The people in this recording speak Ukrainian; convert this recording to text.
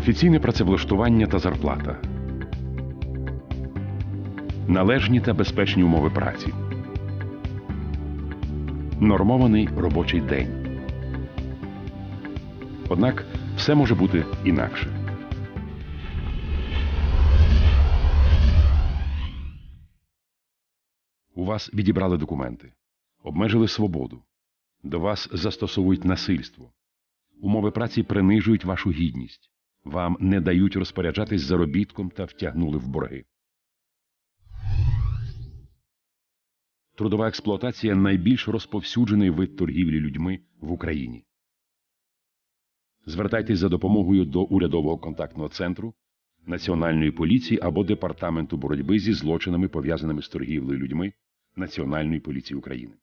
Офіційне працевлаштування та зарплата. Належні та безпечні умови праці. Нормований робочий день. Однак все може бути інакше. У вас відібрали документи, обмежили свободу. До вас застосовують насильство. Умови праці принижують вашу гідність. Вам не дають розпоряджатись заробітком та втягнули в борги. Трудова експлуатація найбільш розповсюджений вид торгівлі людьми в Україні. Звертайтесь за допомогою до урядового контактного центру, Національної поліції або Департаменту боротьби зі злочинами, пов'язаними з торгівлею людьми Національної поліції України.